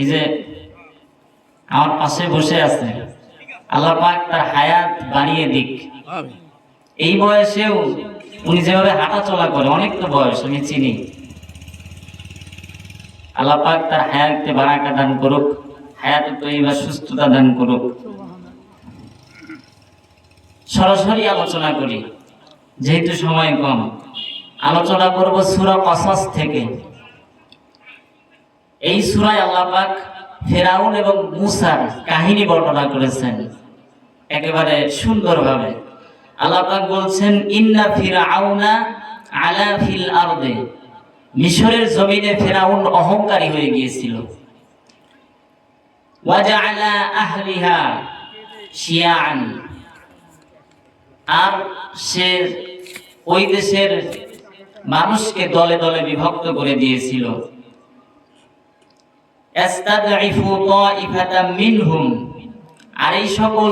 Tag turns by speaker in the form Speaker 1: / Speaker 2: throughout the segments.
Speaker 1: এই যে আমার পাশে বসে আছে আল্লাহ পাক তার হায়াত বাড়িয়ে দিক। এই বয়সেও উনি যেভাবে হাঁটা চলা করে অনেক তো বয়স আমি চিনি। আল্লাহ পাক তার হায়াতকে বারাকা দান করুক হায়াত তৈবা সুস্থতা দান করুক। সরাসরি আলোচনা করি যেহেতু সময় কম। আলোচনা করব সূরা কসাস থেকে। এই সূরায় আল্লাহ পাক ফেরাউন এবং মুসার কাহিনী বর্ণনা করেছেন। একেবারে সুন্দরভাবে। আল্লাহ পাক বলছেন, ইন্না ফিরাউনা আলা ফিল আরদে। মিশরের জমিনে ফেরাউন অহংকারী হয়ে গিয়েছিল। ওয়াজআলা আহলিহা শিয়াআন। আর সে ওই দেশের মানুষকে দলে দলে বিভক্ত করে দিয়েছিল। আর এই সকল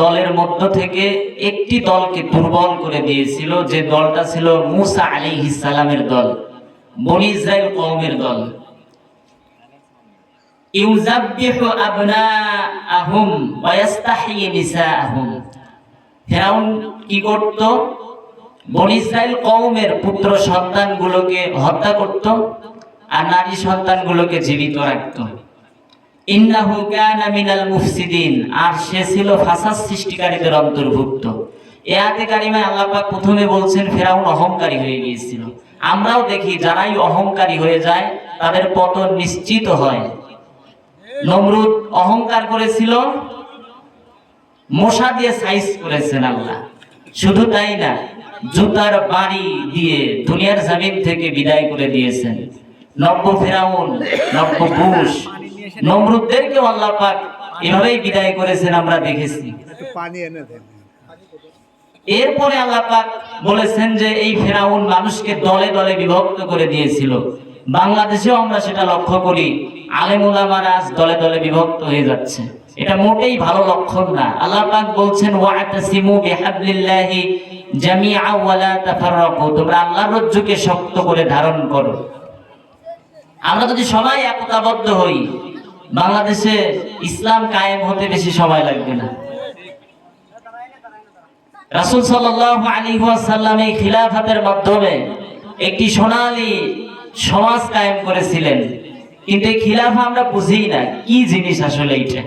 Speaker 1: দলের মধ্য থেকে একটি দলকে দুর্বল করে দিয়েছিল, যে দলটা ছিল মুসা আলাইহিস সালামের দল, বনি ইসরাইল কওমের দল। কি পুত্র সন্তানগুলোকে হত্যা করত। আর নারী সন্তানগুলোকে জীবিত রাখত। ইন্নাহু কানা মিনাল মুফসিদিন, আর সে ছিল ফাসাদ সৃষ্টিকারীদের অন্তর্ভুক্ত। কারিমায় আল্লাহ পাক প্রথমে বলছেন, ফেরাউন অহংকারী হয়ে গিয়েছিল। আমরাও দেখি, যারাই অহংকারী হয়ে যায়, তাদের পতন নিশ্চিত হয়। নমরুদ অহংকার করেছিল, মশা দিয়ে সাইজ করেছেন আল্লাহ। শুধু তাই না, জুতার বাড়ি দিয়ে দুনিয়ার জমিন থেকে বিদায় করে দিয়েছেন। নব্য ফেরাউন নব্য বুশ নমরুদদেরকেও আল্লাহ পাক এভাবেই বিদায় করেছেন আমরা দেখেছি।
Speaker 2: পানি এনে দেন।
Speaker 1: এরপরে আল্লাহ পাক বলেছেন যে এই ফেরাউন মানুষকে দলে দলে বিভক্ত করে দিয়েছিল। বাংলাদেশেও আমরা সেটা লক্ষ্য করি। আলেমুলামারা আজ দলে দলে বিভক্ত হয়ে যাচ্ছে। এটা মোটেই ভালো লক্ষণ না। আল্লাহ পাক বলছেন ওয়াতাসিমু বিহাবলিল্লাহি জামিআ ওয়ালা তাফাররাকু। তোমরা আল্লাহর রজ্জুকে শক্ত করে ধারণ করো। আমরা যদি সবাই একতাবদ্ধ হই, বাংলাদেশে ইসলাম কায়েম হতে বেশি সময় লাগবে না। রাসূল সাল্লাল্লাহু আলী ওয়াসাল্লাম এই খিলাফতের মাধ্যমে একটি সোনালী সমাজ কায়েম করেছিলেন। কিন্তু এই খিলাফা আমরা বুঝি না, কি জিনিস আসলে এটা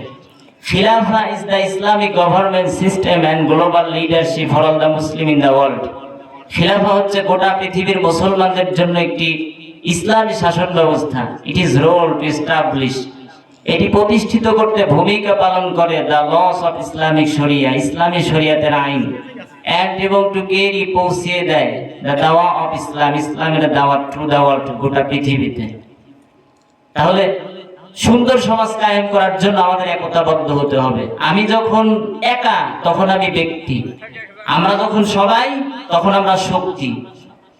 Speaker 1: খিলাফা is the Islamic government system and global leadership for all the Muslim in the world খিলাফা হচ্ছে গোটা পৃথিবীর মুসলমানদের জন্য একটি ইসলামী শাসন ব্যবস্থা it is role to establish এটি প্রতিষ্ঠিত করতে ভূমিকা পালন করে দ্য লস অফ ইসলামিক শরিয়া ইসলামী শরিয়াতের আইন। অ্যান্ড এবং টু কেরি পৌঁছিয়ে দেয় দ্য দাওয়া অফ ইসলাম ইসলামের দাওয়াত টু দ্য ওয়ার্ল্ড গোটা পৃথিবীতে। তাহলে সুন্দর সমাজ কায়েম করার জন্য আমাদের একতাবদ্ধ হতে হবে। আমি যখন একা, তখন আমি ব্যক্তি। আমরা যখন সবাই, তখন আমরা শক্তি।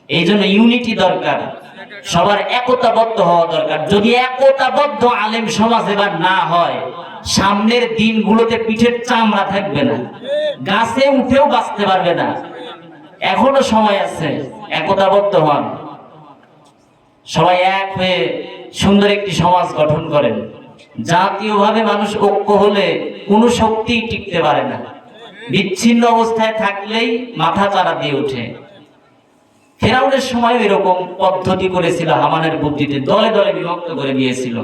Speaker 1: এই জন্য ইউনিটি দরকার। সবার একতাবদ্ধ হওয়া দরকার। যদি একতাবদ্ধ আলেম সমাজ এবার না হয়, সামনের দিনগুলোতে পিঠের চামড়া থাকবে না, গাছে উঠেও বাঁচতে পারবে না। এখনও সময় আছে, একতাবদ্ধ হন। সবাই এক হয়ে সুন্দর একটি সমাজ গঠন করেন। জাতীয়ভাবে মানুষ ঐক্য হলে কোনো শক্তিই টিকতে পারে না। বিচ্ছিন্ন অবস্থায় থাকলেই মাথা চারা দিয়ে ওঠে। ফেরাউনের সময় এরকম পদ্ধতি করেছিল, হামানের বুদ্ধিতে দলে দলে বিভক্ত করে দিয়েছিল।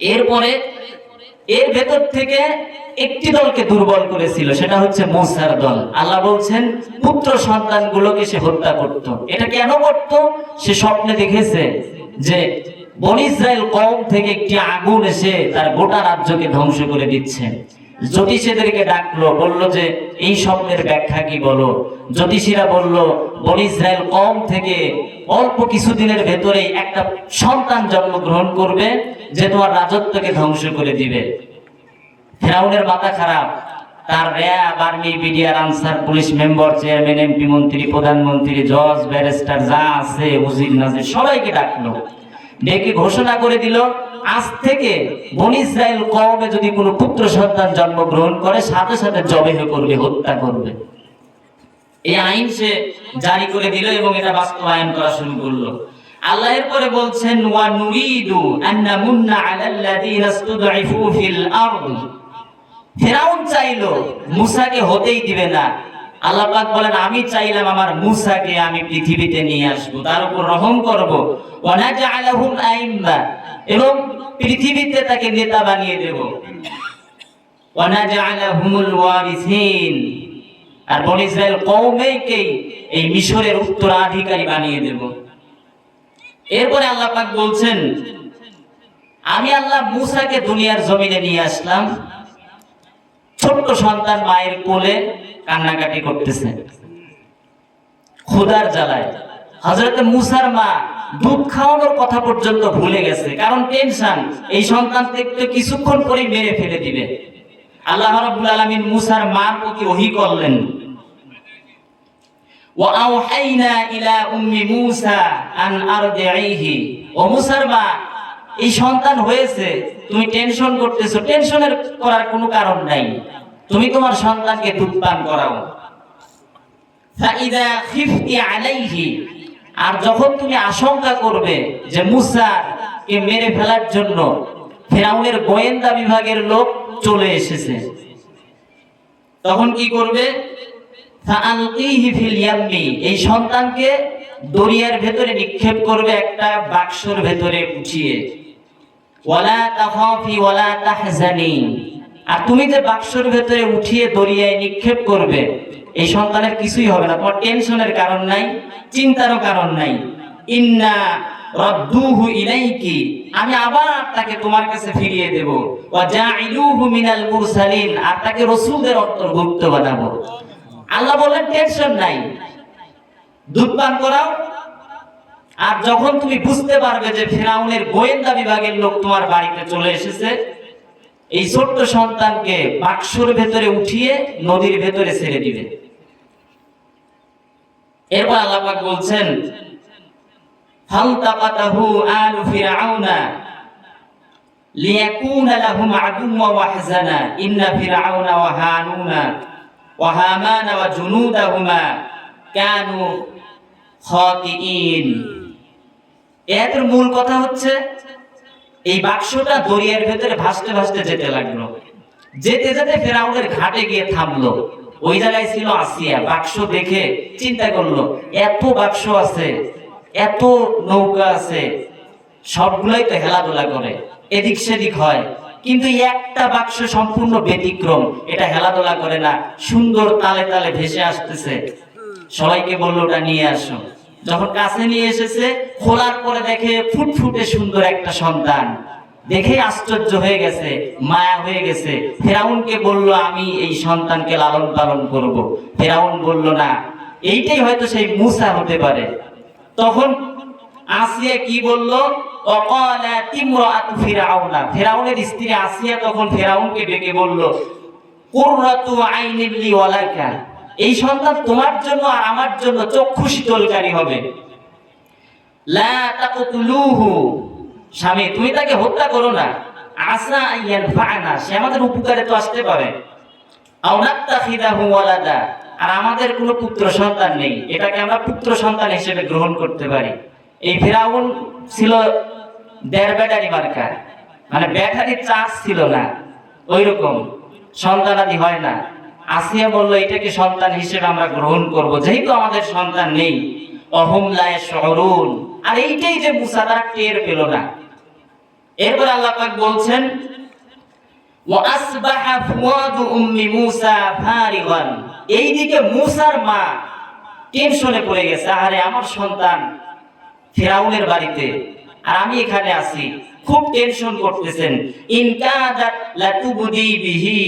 Speaker 1: এরপরে এর ভেতর থেকে একটি দলকে দুর্বল করেছিল, সেটা হচ্ছে মুসার দল। আল্লাহ বলছেন, পুত্র সন্তানগুলোকে সে হত্যা করত। এটা কেন করত? সে স্বপ্নে দেখেছে যে বনি ইসরায়েল কম থেকে একটি আগুন এসে তার গোটা রাজ্যকে ধ্বংস করে দিচ্ছে। জ্যোতিষীদেরকে ডাকলো, বলল যে, এই স্বপ্নের ব্যাখ্যা কি বলো? জ্যোতিষীরা বলল, বনি ইসরায়েল কম থেকে অল্প কিছুদিনের ভেতরেই একটা সন্তান জন্মগ্রহণ করবে যে তোমার রাজত্বকে ধ্বংস করে দিবে। ফেরাউনের মাথা খারাপ। তার RAB army BDR Ansar, police member, chairman, MP মন্ত্রী, প্রধানমন্ত্রী, জজ, ব্যারিস্টার, যা আছে, উজির, নাজির, সবাইকে ডাকলো। ডেকে ঘোষণা করে দিল, আজ থেকে বন ইসরায়েল কমে যদি কোনো পুত্র সন্তান জন্মগ্রহণ করে, সাথে সাথে জবেহ করবে, হত্যা করবে। এই আইন সে জারি করে দিল এবং এটা বাস্তবায়ন করা শুরু করল। আল্লাহ এরপরে বলছেন, ওয়া নুরিদু আন নামুন্না আলাল্লাযীনা ইসতুদঈফু ফিল আরদ। ফেরাউন চাইলো, মুসাকে হতেই দিবে না। আল্লাহ পাক বলেন, আমি চাইলাম আমার মুসাকে আমি পৃথিবীতে নিয়ে আসব, তার উপর রহম করব। ওয়া নাজআলাহুম আইম্মা, এবং পৃথিবীতে তাকে নেতা বানিয়ে দেব। ওয়া নাজআলাহুমুল ওয়ারিসিন, আর বনি ইসরায়েল কওমেকেই এই মিশরের উত্তরাধিকারী বানিয়ে দেব। এরপরে আল্লাহ পাক বলছেন, আমি আল্লাহ মুসাকে দুনিয়ার জমিনে নিয়ে আসলাম ছোট্ট সন্তান মায়ের কোলে কান্নাকাটি করতেছে। খুদার জ্বালায়। হজরত মুসার মা দুধ খাওয়ানোর কথা পর্যন্ত ভুলে গেছে, কারণ টেনশন, এই সন্তান দেখতে কিছুক্ষণ পরে মেরে ফেলে দিবে। আল্লাহ রাব্বুল আলামিন মুসার মার প্রতি ওহি করলেন। ওয়া আওহাইনা ইলা উম্মি মুসা আন আরদিহি ও মুসার মা এই সন্তান হয়েছে, তুমি টেনশন করতেছো। টেনশনের করার কোনো কারণ নাই। তুমি তোমার সন্তানকে দুধ পান করাও আর যখন তুমি আশঙ্কা করবে যে মুসা কে মেরে ফেলার জন্য ফেরাউনের গোয়েন্দা বিভাগের লোক চলে এসেছে, তখন কি করবে? এই সন্তানকে দরিয়ার ভেতরে নিক্ষেপ করবে একটা বাক্সর ভেতরে উঠিয়ে। ওয়ালা তাখাফি ওয়ালা তাহজানি। আর তুমি যে বাক্সর ভেতরে উঠিয়ে দরিয়ায় নিক্ষেপ করবে, এই সন্তানের কিছুই হবে না। তোমার টেনশনের কারণ নাই, চিন্তারও কারণ নাই। ইন্না রাদ্দুহু ইলাইকি, আমি আবার তাকে তোমার কাছে ফিরিয়ে দেব। ওয়া জাইলুহু মিনাল মুরসালিন, আর তাকে রাসূলদের অন্তর্ভুক্ত বানাবো। আল্লাহ বললেন টেনশন নাই। দুধ পান করাও আর যখন তুমি বুঝতে পারবে যে ফেরাউনের গোয়েন্দা বিভাগের লোক তোমার বাড়িতে চলে এসেছে, এই ছোট্ট সন্তানকে বাক্সর ভেতরে উঠিয়ে নদীর ভেতরে ছেড়ে দিবে। এরপর আল্লাহ পাক বলছেন ফালতাকাতাহু আলু ফিরআউনা লিয়াকুনা লাহুম আদুওয়া ওয়া হাযানা ইন্না ফিরআউনা ওয়া হানুনা ওয়া হামানা ওয়া জুনুদাহুমা কানু খাতিইন এর মূল কথা হচ্ছে, এই বাক্সটা দরিয়ার ভেতরে ভাসতে ভাসতে যেতে লাগল। যেতে যেতে ফেরাউনের ঘাটে গিয়ে থামলো। ওই জায়গায় ছিল আসিয়া, বাক্স দেখে চিন্তা করল, এত বাক্স আছে, এত নৌকা আছে, সবগুলোই তো হেলাধুলা করে, এদিক সেদিক হয়। কিন্তু একটা বাক্স সম্পূর্ণ ব্যতিক্রম, এটা হেলাধুলা করে না, সুন্দর তালে তালে ভেসে আসতেছে। সবাইকে বলল, ওটা নিয়ে আসো। যখন কাছে নিয়ে এসেছে, খোলার পরে দেখে ফুটফুটে সুন্দর একটা সন্তান। দেখে আশ্চর্য হয়ে গেছে, মায়া হয়ে গেছে। ফেরাউনকে বলল, আমি এই সন্তানকে লালন পালন করব। ফেরাউন বলল, না, এইটাই হয়তো সেই মুসা হতে পারে। তখন আসিয়া কি বলল ফেরাউনের স্ত্রী আসিয়া তখন ফেরাউনকে ডেকে বলল, কুররাতু আইনিল লি ওয়ালাকা। এই সন্তান তোমার জন্য আর আমার জন্য চক্ষু শীতলকারী হবে। স্বামী, তুমি তাকে হত্যা করো না। আসা ফানা সে আমাদের উপকারে তো আসতে পারে। আর আমাদের কোনো পুত্র সন্তান নেই। এটাকে আমরা পুত্র সন্তান হিসেবে গ্রহণ করতে পারি। এই ফেরাউন ছিল দেড় ব্যাটারি মার্কা। মানে ব্যাটারি চার্জ ছিল না। ওই রকম সন্তানাদি হয় না। আসিয়া বলল এটাকে সন্তান হিসেবে আমরা গ্রহণ করব যেহেতু আমাদের সন্তান নেই অহম লায় শহরুন আর এইটাই যে মুসা তারা টের পেল না এরপর আল্লাহ পাক বলছেন وأصبح فؤاد أم موسى فارغا এইদিকে মুসার মা টেনশনে পড়ে গেছে আরে আমার সন্তান ফেরাউনের বাড়িতে আর আমি এখানে আছি খুব টেনশন করতেছেন ইনকাদাত লাতুবদি বিহি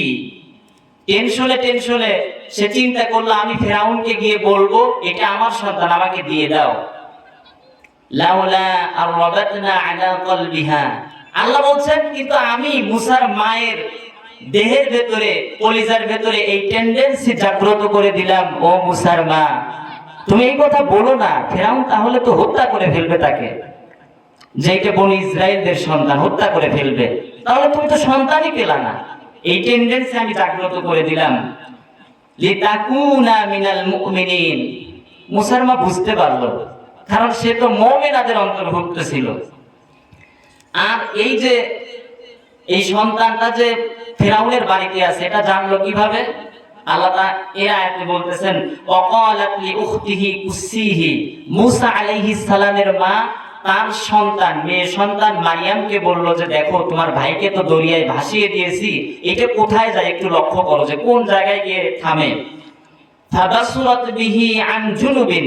Speaker 1: টেনশনে টেনশনে সে চিন্তা করল, আমি ফেরাউনকে গিয়ে বলব, এটা আমার সন্তান, আমাকে দিয়ে দাও। লাউলা আর রবাতনা আলা কলবিহা। আল্লাহ বলছেন, কিন্তু আমি মুসার মায়ের দেহের ভেতরে, কলিজার ভেতরে এই টেন্ডেন্সি জাগ্রত করে দিলাম, ও মুসার মা। তুমি এই কথা বলো না, ফেরাউন তাহলে তো হত্যা করে ফেলবে তাকে। যে এটা বনি ইসরায়েলদের সন্তান, হত্যা করে ফেলবে। তাহলে তুমি তো সন্তানই পেলা না। এই টেন্ডেন্সি আমি জাগ্রত করে দিলাম। লিতাকুনা মিনাল মুমিনিন। মুসার মা বুঝতে পারল, কারণ সে তো মমিনাদের অন্তর্ভুক্ত ছিল। আর এই যে, এই সন্তানটা যে ফেরাউনের বাড়িতে আছে, এটা জানলো কীভাবে? আল্লাহ তা এ আয়াতে বলতেছেন, অকালাত লি উখতিহি কুসিহি। মুসা আলাইহিস সালামের মা তার সন্তান, মেয়ে সন্তান মারিয়ামকে বলল যে, দেখো, তোমার ভাইকে তো দরিয়ায় ভাসিয়ে দিয়েছি এটা কোথায় যায় একটু লক্ষ্য করো যে, কোন জায়গায় গিয়ে থামে? বিহি আন জুনুবিন।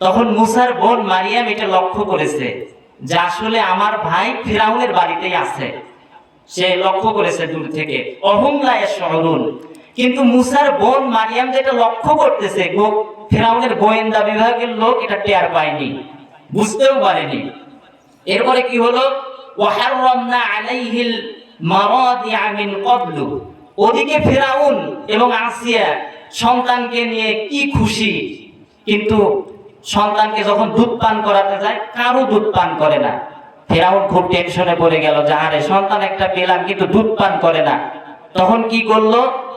Speaker 1: তখন মুসার বোন মারিয়াম এটা লক্ষ্য করেছে যে, আসলে আমার ভাই ফিরাউনের বাড়িতেই আছে। সে লক্ষ্য করেছে দূর থেকে অহুমলায় শহরুন কিন্তু মুসার বোন মারিয়াম যেটা লক্ষ্য করতেছে ফিরাউনের গোয়েন্দা বিভাগের লোক এটা টের পায়নি। বুঝতেও পারেনি। এরপরে কি হলো? ওয়াহাররামনা আলাইহিল মারাদিআ মিন ক্বাবলু। ওদিকে ফিরাউন এবং আসিয়া সন্তানকে নিয়ে কি খুশি। কিন্তু সন্তানকে যখন দুধ পান করাতে যায় কারও দুধ পান করে না। ফেরাউন খুব টেনশনে পড়ে গেল যে, আরে, সন্তান একটা পেলাম, কিন্তু দুধ পান করে না। তখন কি করল?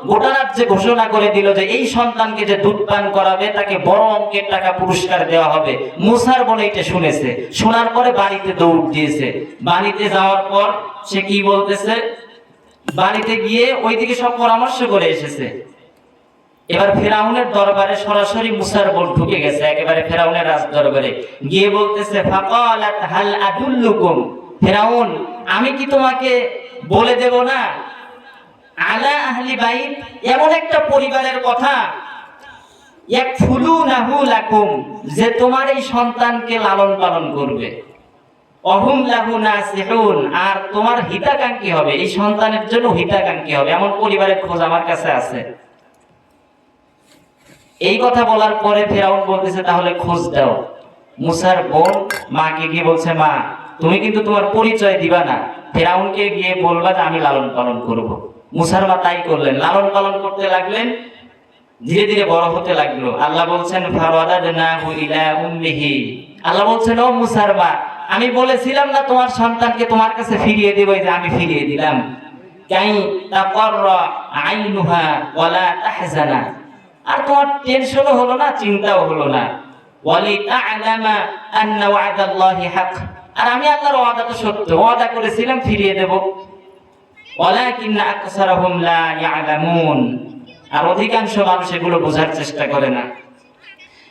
Speaker 1: গোটা রাজ্যে ঘোষণা করে দিল যে এই সন্তানকে যে দুধ পান করাবে, তাকে বড় অঙ্কের টাকা পুরস্কার দেওয়া হবে। মুসার বলে এটা শুনেছে। শোনার পরে বাড়িতে দৌড় দিয়েছে। বাড়িতে যাওয়ার পর সে কি বলতেছে? বাড়িতে গিয়ে ওইদিকে সব পরামর্শ করে এসেছে। এবার ফেরাউনের দরবারে সরাসরি মুসার বোন ঢুকে গেছে, একেবারে ফেরাউনের রাজ দরবারে গিয়ে বলতেছে, ফাকালাত হাল আদুল্লুকুম? ফেরাউন, আমি কি তোমাকে বলে দেব না আলা আহলি বাইত, এমন একটা পরিবারের কথা। এক ফুলু নাহু লাকুম, যে তোমার এই সন্তানকে লালন পালন করবে। অহুম লাহু নাসিহুন, আর তোমার হিতাকাঙ্ক্ষী হবে। এই সন্তানের জন্য হিতাকাঙ্ক্ষী হবে। এমন পরিবারের খোঁজ আমার কাছে আছে। এই কথা বলার পরে ফেরাউন বলতেছে, তাহলে খোঁজ দাও। মুসার বোন মাকে গিয়ে বলছে, মা, তুমি কিন্তু তোমার পরিচয় দিবা না। ফেরাউনকে গিয়ে বলবা যে আমি লালন পালন করব। মুসার মা তাই করলেন, লালন পালন করতে লাগলেন, ধীরে ধীরে বড় হতে লাগল। আল্লাহ বলছেন আল্লাহ বলছেন, ও মুসার মা আমি বলেছিলাম না তোমার সন্তানকে তোমার কাছে ফিরিয়ে দেব যে আমি ফিরিয়ে দিলাম। আর তোমার টেনশনও হলো না, চিন্তাও হলো না। আর আমি আল্লাহর ওয়াদা তো সত্য, ওয়াদা করেছিলাম, ফিরিয়ে দেব। ওয়ালাকিন আকসারহুম লা ইয়ালামুন। আর অধিকাংশ মানুষ এগুলো বোঝার চেষ্টা করে না।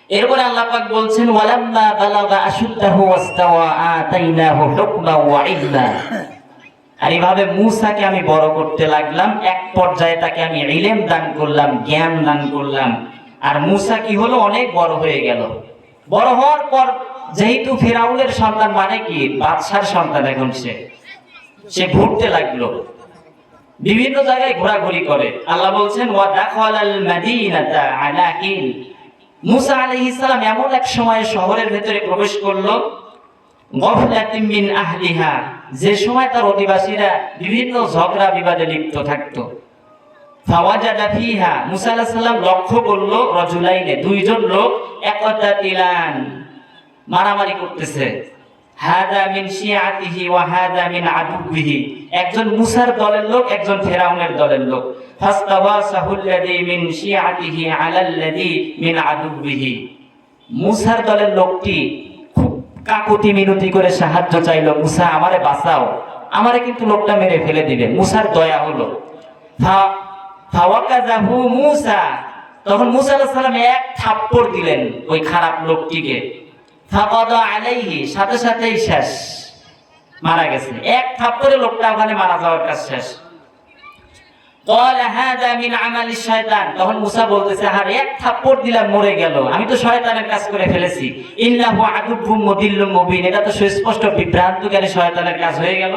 Speaker 1: এরপরে আল্লাহ পাক বলছেন, ওয়ালাম্মা বালাগা আশুদ্দাহু ওয়াস্তাওয়া আতাইনাহু হুকমা ওয়া ইলমা। আর এইভাবে মূসাকে আমি বড় করতে লাগলাম, এক পর্যায়ে তাকে আমি ইলেম দান করলাম, জ্ঞান দান করলাম। আর মূসা কি হলো? অনেক বড় হয়ে গেল। বড় হওয়ার পর যেহেতু ফেরাউনের সন্তান মানে কি? বাদশার সন্তান এখন সে। সে ঘুরতে লাগল। বিভিন্ন জায়গায় ঘোরাঘুরি করে। আল্লাহ বলছেন, ওয়া দাখালাল মাদিনাতা আলা হিল। মুসা আলাইহিস সালাম এমন এক সময় শহরের ভেতরে প্রবেশ করল, গফলাতিন মিন আহলিহা। যে সময় তার অধিবাসীরা বিভিন্ন ঝগড়া বিবাদে লিপ্ত থাকতো। ফাওয়াজাদা ফিহা। মুসা আলাইহিস সালাম লক্ষ্য করল রজুলাইনে দুইজন লোক একতাতিলান, মারামারি করতেছে। হাদা মিন শিয়াতিহি ওয়া হাদা মিন আদুবিহি একজন মুসার দলের লোক, একজন ফেরাউনের দলের লোক। ফাস্তাওয়াসাহুল্লাযী মিন শিয়াতিহি আলাল্লাযী মিন আদুবিহি মুসার দলের লোকটি খুব কাকুতি মিনতি করে সাহায্য চাইলো, মুসা, আমারে বাঁচাও। আমারে কিন্তু লোকটা মেরে ফেলে দিবে। মুসার দয়া হলো। ফাওয়াকাযাহু মুসা। তখন মুসা আলাইহিস সালাম এক থাপ্পড় দিলেন ওই খারাপ লোকটিকে। ফাকাদা আলাইহি সাথে সাথেই শেষ মারা গেছে এক থাপ্পড়ে লোকটা ওখানে মারা যাওয়ার কাজ শেষ قال هذا من عمل الشيطان তখন মুসা বলতেছে আর এক থাপ্পড় দিলাম মরে গেল আমি তো শয়তানের কাজ করে ফেলেছি ইন্নাহু আদুব্বুম মুদিল্লুম মুবিন এটা তো সুস্পষ্ট বিভ্রান্তকারী শয়তানের কাজ হয়ে গেল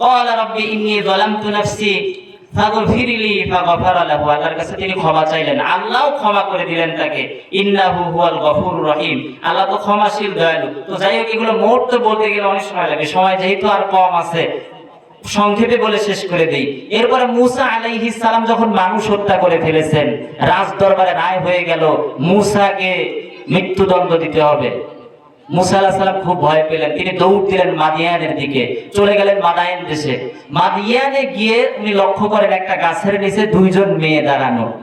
Speaker 1: قال رب إني ظلمت نفسي আল্লাহর কাছে তিনি ক্ষমা চাইলেন। আল্লাহও ক্ষমা করে দিলেন তাকে। ইন্নাহু হুয়াল রহিম। আল্লাহ তো ক্ষমাশীল, দয়ালু। তো যাই হোক, এগুলো মুহূর্ত বলতে গেলে অনেক সময় লাগে। সময় যেহেতু আর কম আছে, সংক্ষেপে বলে শেষ করে দেই। এরপরে মুসা আলাইহিস সালাম যখন মানুষ হত্যা করে ফেলেছেন রাজ দরবারে রায় হয়ে গেল, মুসাকে মৃত্যুদণ্ড দিতে হবে। মুসা খুব ভয় পেলেন। তিনি দৌড় দিলেন মাদিয়ানের দিকে। চলে গেলেন মাদায়েন দেশে। মাদিয়ানে গিয়ে উনি লক্ষ্য করেন একটা গাছের নিচে দুইজন মেয়ে দাঁড়ানো।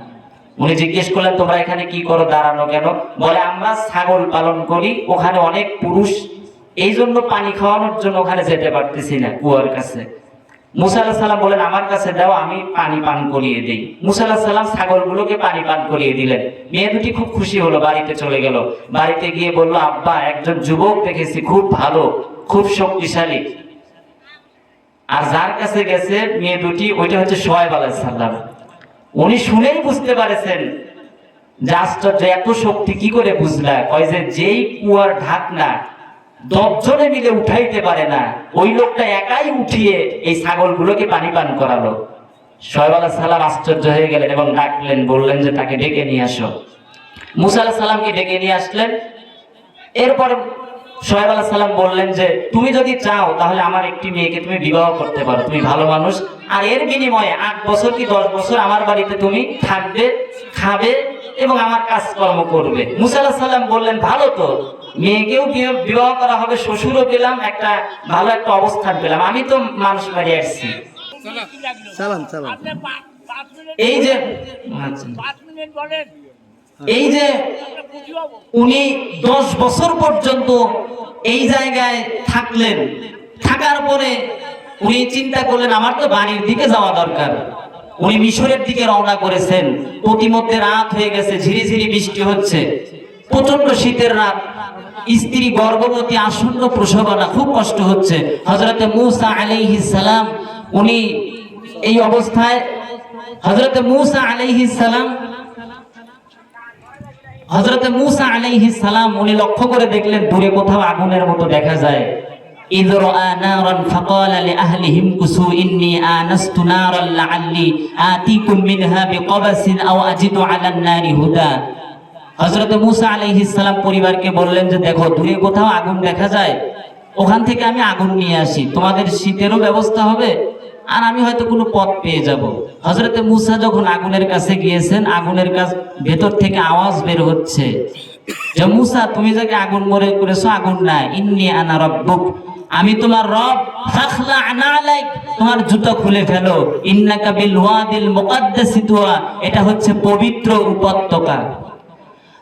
Speaker 1: উনি জিজ্ঞেস করলেন, তোমরা এখানে কি করো? দাঁড়ানো কেন? বলে, আমরা ছাগল পালন করি, ওখানে অনেক পুরুষ। এই জন্য পানি খাওয়ানোর জন্য ওখানে যেতে পারতেছি না কুয়ার কাছে। মুসা আলাহ সাল্লাম বলেন, আমার কাছে দাও, আমি পানি পান করিয়ে দিই। মুসা আলাহ সাল্লাম ছাগলগুলোকে পানি পান করিয়ে দিলেন। মেয়ে দুটি খুব খুশি হলো, বাড়িতে চলে গেল। বাড়িতে গিয়ে বলল, আব্বা, একজন যুবক দেখেছি, খুব ভালো, খুব শক্তিশালী। আর যার কাছে গেছে মেয়ে দুটি, ওইটা হচ্ছে সোহেব আলাইসাল্লাম উনি শুনেই বুঝতে পারেছেন যে আশ্চর্য এত শক্তি কি করে বুঝলা? কয় যে যেই কুয়ার ঢাকনা দশজনে মিলে উঠাইতে পারে না। ওই লোকটা একাই উঠিয়ে এই ছাগলগুলোকে পানি পান করালো। সোহেব আলাহ সাল্লাম আশ্চর্য হয়ে গেলেন এবং ডাকলেন, বললেন যে, তাকে ডেকে নিয়ে আসো। মুসা আলাহ সাল্লামকে ডেকে নিয়ে আসলেন। এরপর সোহেব আলাহ সাল্লাম বললেন যে, তুমি যদি চাও, তাহলে আমার একটি মেয়েকে তুমি বিবাহ করতে পারো। তুমি ভালো মানুষ। আর এর বিনিময়ে আট বছর কি দশ বছর আমার বাড়িতে তুমি থাকবে, খাবে এবং আমার কাজকর্ম করবে? মুসা আলাহ সাল্লাম বললেন, ভালো তো। মেয়েকেও বিয়ে- বিবাহ করা হবে? শ্বশুরও পেলাম একটা ভালো একটা অবস্থান পেলাম। আমি তো মানুষ বাড়ি আসছি। এই যে আচ্ছা।
Speaker 3: পাঁচ মিনিট বলেন।
Speaker 1: এই যে উনি দশ বছর পর্যন্ত এই জায়গায় থাকলেন। থাকার পরে উনি চিন্তা করলেন আমার তো বাড়ির দিকে যাওয়া দরকার। উনি মিশরের দিকে রওনা করেছেন। প্রতিমধ্যে রাত হয়ে গেছে ঝিরিঝিরি বৃষ্টি হচ্ছে। প্রচণ্ড শীতের রাত। স্ত্রী গর্ভবতী আসন্ন প্রসবনা খুব কষ্ট হচ্ছে হজরতে মুসা আলাইহিস সালাম উনি এই অবস্থায় হজরতে মুসা আলাইহিস সালাম হজরতে মুসা আলাইহিস সালাম উনি লক্ষ্য করে দেখলেন দূরে কোথাও আগুনের মতো দেখা যায় إذ رأى نارا فقال لأهلهم كسوا إني آنست نارا لعلي آتيكم منها بقبس أو أجد على النار هدى হজরত মুসা আলাইহিস সালাম পরিবারকে বললেন যে, দেখো, দূরে কোথাও আগুন দেখা যায়, ওখান থেকে আমি আগুন নিয়ে আসি। তোমাদের শীতেরও ব্যবস্থা হবে আর আমি হয়তো কোনো পথ পেয়ে যাব। হজরতে মুসা যখন আগুনের কাছে গিয়েছেন, আগুনের কাছ ভেতর থেকে আওয়াজ বের হচ্ছে যে, মুসা, তুমি যাকে আগুন মরে করেছ, আগুন না ইন্নি আনা রব্বুক। আমি তোমার রব। তোমার জুতো খুলে ফেলো। ইন্নাকা বিল ওয়াদিল মুকাদ্দাসি এটা হচ্ছে পবিত্র উপত্যকা।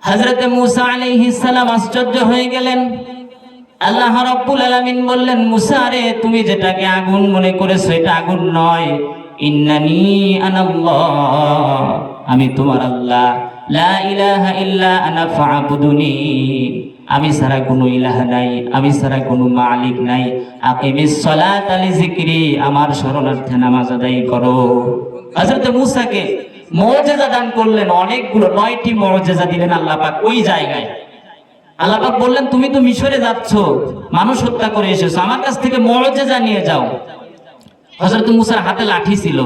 Speaker 1: হযরতে মুসা আলাইহিস সালাম আশ্চর্য হয়ে গেলেন। আল্লাহ রাব্বুল আলামিন বললেন, মুসা রে, তুমি যেটাকে আগুন মনে করেছ, এটা আগুন নয়। ইন্নানি আনাল্লাহ, আমি তোমার আল্লাহ। লা ইলাহা ইল্লা আনা ফা'বুদুনি। আমি ছাড়া কোনো ইলাহ নাই, আমি ছাড়া কোনো মালিক নাই। আকিমিস সালাত আলি যিকরি, আমার শরণার্থে নামাজ আদায় করো। হযরত মুসাকে মুজিজা দান করলেন অনেকগুলো, নয়টি মুজিজা দিলেন আল্লাহ পাক ওই জায়গায়। আল্লাহ পাক বললেন, তুমি তো মিশরে যাচ্ছ, মানুষ হত্যা করে এসেছ, আমার কাছ থেকে মুজিজা নিয়ে যাও। হযরত মুসার হাতে লাঠি ছিল।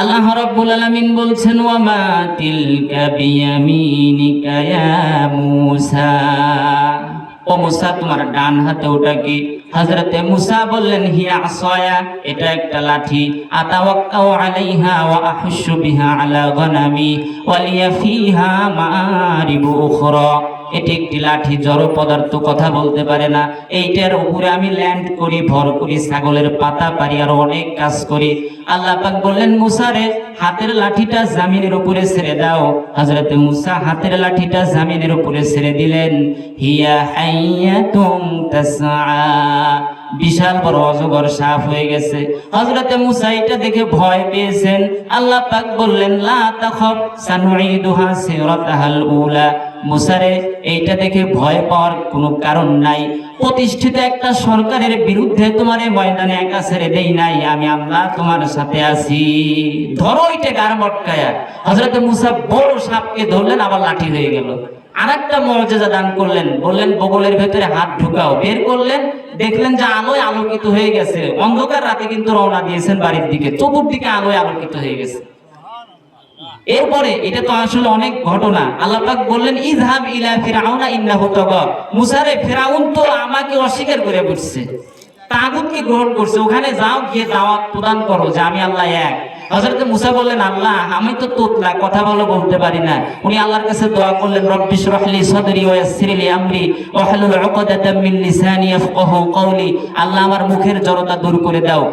Speaker 1: আল্লাহ রাব্বুল আলামিন বলছেন ওয়া মা তিলকা বিয়ামিনিকা ইয়া মূসা। ও মুসা, তোমার ডান হাতে ওটা কি? হযরতে মুসা বললেন, হিয়া আসয়া, এটা একটা লাঠি। আতাওয়াক্কাউ আলাইহা ওয়া আহুশু বিহা আলা গনামি, ওয়া লিয়া ফিহা মারিবু উখরা। এটি একটি লাঠি, জড় পদার্থ, কথা বলতে পারে না। এইটার উপরে আমি ল্যান্ড করি, ভর করি, ছাগলের পাতা পারি, আর অনেক কাজ করি। আল্লাহ পাক বললেন মুসারে হাতের লাঠিটা জামিনের উপরে ছেড়ে দাও। হযরতে মুসা হাতের লাঠিটা জামিনের উপরে ছেড়ে দিলেন। হিয়া হাইয়াতুম তাসআ। বিশাল বড় অজগর সাপ হয়ে গেছে। হযরতে মুসা এটা দেখে ভয় পেয়েছেন। আল্লাহ পাক বললেন, লা তাখাফ, সানুঈদুহা সিরাতাহাল উলা। মুসারে, এইটা দেখে ভয় পাওয়ার কোনো কারণ নাই। প্রতিষ্ঠিত একটা সরকারের বিরুদ্ধে তোমার ময়দানে একা ছেড়ে দেই নাই, আমি আল্লাহ তোমার সাথে আছি। ধরো ওইটা গার মটকায়া। হজরত মুসা বড় সাপকে ধরলেন, আবার লাঠি হয়ে গেল। আর একটা মর্যাদা দান করলেন, বললেন, বগলের ভেতরে হাত ঢুকাও। বের করলেন, দেখলেন যে আলোয় আলোকিত হয়ে গেছে। অন্ধকার রাতে কিন্তু রওনা দিয়েছেন বাড়ির দিকে। চতুর্দিকে আলোয় আলোকিত হয়ে গেছে। এরপরে এটা তো আসলে অনেক ঘটনা। আল্লাহ পাক বললেন ইজহাব ইলা ফিরাউনা ইন্নাহু তাগা মুসারে, ফিরাউন তো আমাকে অস্বীকার করে বসছে। তাগুতকে গ্রহণ করছে। ওখানে যাও, গিয়ে দাওয়াত প্রদান করো যে আমি আল্লাহ এক। হযরত মুসা বললেন, আল্লাহ, আমি তো তোতলা, কথা বলে বলতে পারি না। উনি আল্লাহর কাছে দোয়া করলেন, রব্বি শরহলি সদরি ওয়া ইয়াসসিরলি আমরি ওয়া হালুল উকদাতাম মিন লিসানি ইয়াফকাহু কওলি। আল্লাহ আমার মুখের জড়তা দূর করে দাও,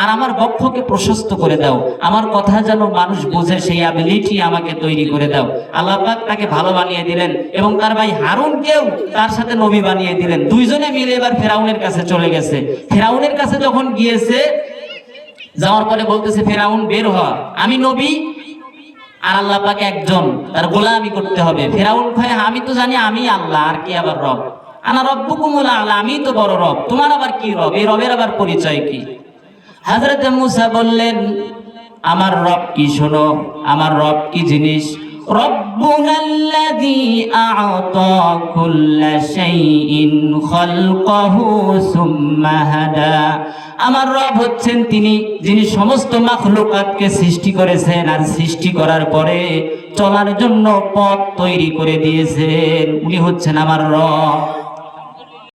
Speaker 1: আর আমার বক্ষকে প্রশস্ত করে দাও। আমার কথা যেন মানুষ বোঝে, সেই অ্যাবিলিটি আমাকে তৈরি করে দাও। আল্লাহ পাক তাকে ভালো বানিয়ে দিলেন এবং তার ভাই হারুনকেও তার সাথে নবী বানিয়ে দিলেন। দুইজনে মিলে এবার ফেরাউনের কাছে চলে গেছে। ফেরাউনের কাছে যখন গিয়েছে যাওয়ার পরে বলতেছে, ফেরাউন, বের হ। আমি নবী আর আল্লাহ পাকে একজন। তার গোলামি করতে হবে। ফেরাউন ভাই আমি তো জানি আমি আল্লাহ, আর কি আবার রব? আনা রব্বুকুমুল আল্লাহ আমি তো বড় রব। তোমার আবার কি রব? এই রবের আবার পরিচয় কি? হাজরত মুসা বললেন, আমার রব কি? শোনো, আমার রব কি জিনিস? ربنا الذي أعطى كل شيء خلقه ثم هدى। আমার রব হচ্ছেন তিনি, যিনি সমস্ত মাখলুকাতকে সৃষ্টি করেছেন আর সৃষ্টি করার পরে চলার জন্য পথ তৈরি করে দিয়েছেন। উনি হচ্ছেন আমার রব।